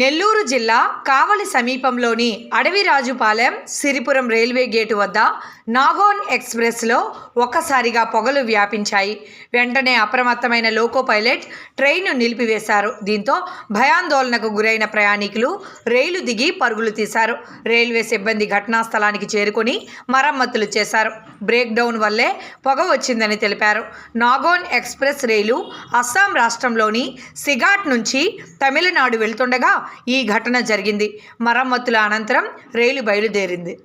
నెల్లూరు జిల్లా కావలి సమీపంలోని అడవిరాజుపాలెం Siripuram railway gate వద్ద నాగోన్ ఎక్స్ప్రెస్లో ఒక్కసారిగా పొగలు వ్యాపించాయి. వెంటనే అప్రమత్తమైన లోకో పైలట్ ట్రైన్ను నిలిపివేశారు. దీంతో భయాందోళనకు గురైన ప్రయాణికులు రైలు దిగి పరుగులు తీశారు. రైల్వే సిబ్బంది ఘటనా స్థలానికి చేరుకొని మరమ్మతులు చేశారు. బ్రేక్ డౌన్ వల్లే పొగ వచ్చిందని తెలిపారు. నాగోన్ ఎక్స్ప్రెస్ రైలు అస్సాం రాష్ట్రంలోని సిగాట్ నుంచి తమిళనాడు వెళ్తుండగా ఈ ఘటన జరిగింది. మరమ్మతుల అనంతరం రైలు బయలుదేరింది.